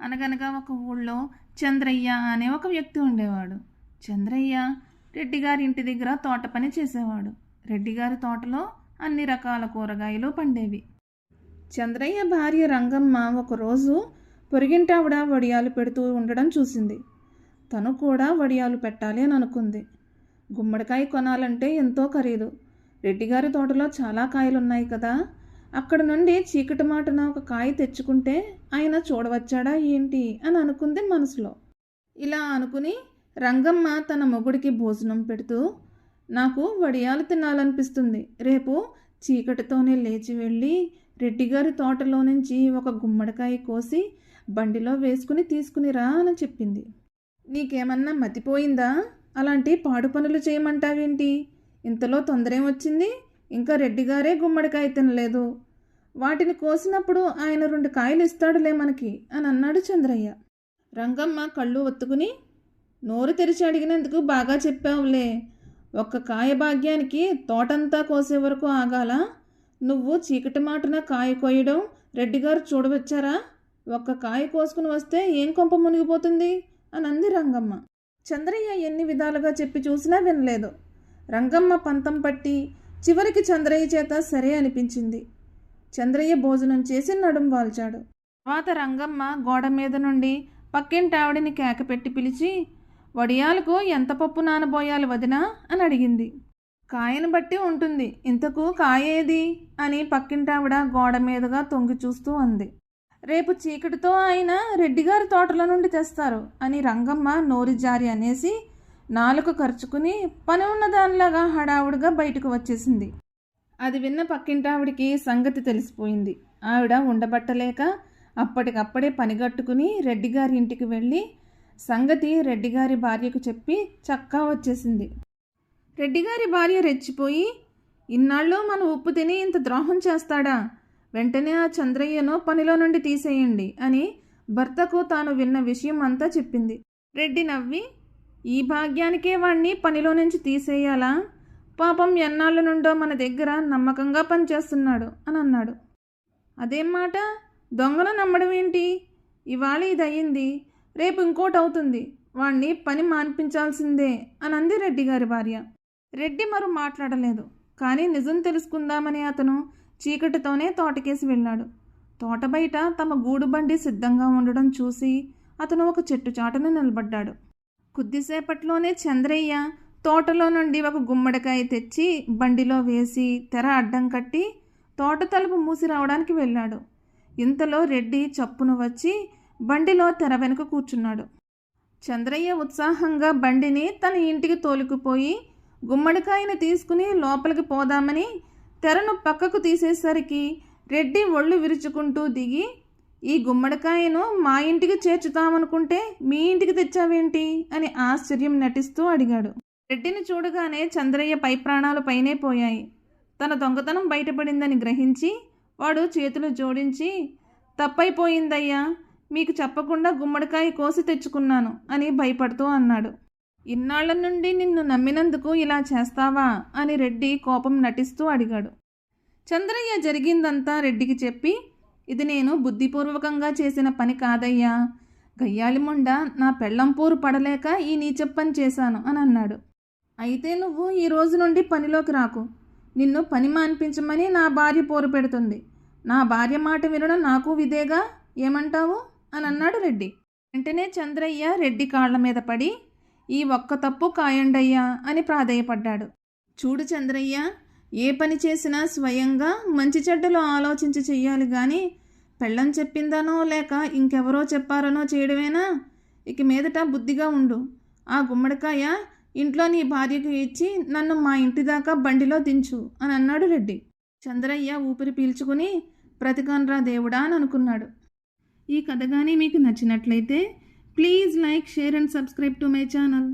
అనగనగా ఒక ఊళ్ళో చంద్రయ్య అనే ఒక వ్యక్తి ఉండేవాడు. చంద్రయ్య రెడ్డి గారి ఇంటి దగ్గర తోట పని చేసేవాడు. రెడ్డి గారి తోటలో అన్ని రకాల కూరగాయలు పండేవి. చంద్రయ్య భార్య రంగమ్మ ఒకరోజు పొరిగింటావిడ వడియాలు పెడుతూ ఉండడం చూసింది. తను కూడా వడియాలు పెట్టాలి అని అనుకుంది. గుమ్మడికాయ కొనాలంటే ఎంతో ఖరీదు. రెడ్డిగారి తోటలో చాలా కాయలు ఉన్నాయి కదా. అక్కడ నుండి చీకటి మాటన ఒక కాయ తెచ్చుకుంటే ఆయన చూడవచ్చాడా ఏంటి అని అనుకుంది మనసులో. ఇలా అనుకుని రంగమ్మ తన మొగుడికి భోజనం పెడుతూ నాకు వడియాలు తినాలనిపిస్తుంది. రేపు చీకటితోనే లేచి వెళ్ళి రెడ్డిగారి తోటలో నుంచి ఒక గుమ్మడికాయ కోసి బండిలో వేసుకుని తీసుకునిరా అని చెప్పింది. నీకేమన్నా మతిపోయిందా? అలాంటి పాడు పనులు చేయమంటావేంటి? ఇంతలో తొందరేం వచ్చింది? ఇంకా రెడ్డిగారే గుమ్మడికాయ తినలేదు. వాటిని కోసినప్పుడు ఆయన రెండు కాయలు ఇస్తాడులే మనకి అని అన్నాడు చంద్రయ్య. రంగమ్మ కళ్ళు ఒత్తుకుని నోరు తెరిచి అడిగినందుకు బాగా చెప్పావులే. ఒక్క కాయ భాగ్యానికి తోటంతా కోసే వరకు ఆగాల? నువ్వు చీకటి మాటన కాయ కోయడం రెడ్డిగారు చూడవచ్చారా? ఒక్క కాయ కోసుకుని వస్తే ఏం కొంప మునిగిపోతుంది? అని అంది రంగమ్మ. చంద్రయ్య ఎన్ని విధాలుగా చెప్పి చూసినా వినలేదు. రంగమ్మ పంతం పట్టి చివరికి చంద్రయ్య చేత సరే అనిపించింది. చంద్రయ్య భోజనం చేసి నడుం వాల్చాడు. తర్వాత రంగమ్మ గోడ మీద నుండి పక్కింటి ఆవిడని కేక పెట్టి పిలిచి వడియాలకు ఎంత పప్పు నానబోయాలి వదినా? అని అడిగింది. కాయను బట్టి ఉంటుంది. ఇంతకు కాయేది అని పక్కింటావిడ గోడ మీదుగా తొంగి చూస్తూ అంది. రేపు చీకటితో ఆయన రెడ్డిగారి తోటల నుండి తెస్తారు అని రంగమ్మ నోరి జారి అనేసి నాలుక ఖర్చుకుని పని ఉన్న దానిలాగా హడావుడిగా బయటకు వచ్చేసింది. అది విన్న పక్కింటావిడికి సంగతి తెలిసిపోయింది. ఆవిడ ఉండబట్టలేక అప్పటికప్పుడే పనిగట్టుకుని రెడ్డిగారి ఇంటికి వెళ్ళి సంగతి రెడ్డిగారి భార్యకు చెప్పి చక్కా వచ్చేసింది. రెడ్డిగారి భార్య రెచ్చిపోయి ఇన్నాళ్ళు మన ఉప్పు తిని ఇంత ద్రోహం చేస్తాడా? వెంటనే ఆ చంద్రయ్యను పనిలో నుండి తీసేయండి అని భర్తకు తాను విన్న విషయం అంతా చెప్పింది. రెడ్డి నవ్వి ఈ భాగ్యానికే వాణ్ణి పనిలో నుంచి తీసేయాలా? పాపం ఎన్నాళ్ళ నుండో మన దగ్గర నమ్మకంగా పనిచేస్తున్నాడు అని అన్నాడు. అదేం మాట? దొంగను నమ్మడం ఏంటి? ఇవాళ ఇది అయ్యింది రేపు ఇంకోటి అవుతుంది. వాణ్ణి పని మాన్పించాల్సిందే అని అంది రెడ్డి గారి భార్య. రెడ్డి మరో మాట్లాడలేదు. కానీ నిజం తెలుసుకుందామని అతను చీకటితోనే తోటకేసి వెళ్ళాడు. తోట బయట తమ గూడు బండి సిద్ధంగా ఉండడం చూసి అతను ఒక చెట్టు చాటున నిలబడ్డాడు. కొద్దిసేపట్లోనే చంద్రయ్య తోటలో నుండి ఒక గుమ్మడికాయ తెచ్చి బండిలో వేసి తెర అడ్డం కట్టి తోట తలుపు మూసి రావడానికి వెళ్ళాడు. ఇంతలో రెడ్డి చప్పున వచ్చి బండిలో తెర వెనుక కూర్చున్నాడు. చంద్రయ్య ఉత్సాహంగా బండిని తన ఇంటికి తోలుకుపోయి గుమ్మడికాయను తీసుకుని లోపలికి పోదామని తెరను పక్కకు తీసేసరికి రెడ్డి ఒళ్ళు విరుచుకుంటూ దిగి ఈ గుమ్మడికాయను మా ఇంటికి చేర్చుతామనుకుంటే మీ ఇంటికి తెచ్చావేంటి? అని ఆశ్చర్యం నటిస్తూ అడిగాడు. రెడ్డిని చూడగానే చంద్రయ్య పై ప్రాణాలు పైనే పోయాయి. తన దొంగతనం బయటపడిందని గ్రహించి వాడు చేతులు జోడించి తప్పైపోయిందయ్యా మీకు చెప్పకుండా గుమ్మడికాయ కోసి తెచ్చుకున్నాను అని భయపడుతూ అన్నాడు. ఇన్నాళ్ళ నుండి నిన్ను నమ్మినందుకు ఇలా చేస్తావా? అని రెడ్డి కోపం నటిస్తూ అడిగాడు. చంద్రయ్య జరిగిందంతా రెడ్డికి చెప్పి ఇది నేను బుద్ధిపూర్వకంగా చేసిన పని కాదయ్యా. గయ్యాళిముండ నా పెళ్ళంపూరు పడలేక ఈ నీచప్పని చేశాను అని అన్నాడు. అయితే నువ్వు ఈ రోజు నుండి పనిలోకి రాకు. నిన్ను పని మాన్పించమని నా భార్య పోరు పెడుతుంది. నా భార్య మాట వినడం నాకు విదేగా ఏమంటావు? అని అన్నాడు రెడ్డి. వెంటనే చంద్రయ్య రెడ్డి కాళ్ళ మీద పడి ఈ ఒక్క తప్పు కాయండయ్యా అని ప్రాధేయపడ్డాడు. చూడు చంద్రయ్య ఏ పని చేసినా స్వయంగా మంచి చెడ్డలు ఆలోచించి చెయ్యాలి కానీ పెళ్ళం చెప్పిందనో లేక ఇంకెవరో చెప్పారనో చేయడమేనా? ఇక మీదట బుద్ధిగా ఉండు. ఆ గుమ్మడికాయ ఇంట్లో నీ భార్యకు ఇచ్చి నన్ను మా ఇంటి దాకా బండిలో దించు అని అన్నాడు రెడ్డి. చంద్రయ్య ఊపిరి పీల్చుకుని ప్రతికాన్రా దేవుడా అని అనుకున్నాడు. ఈ కథ కానీ మీకు నచ్చినట్లయితే please like share and subscribe to my channel.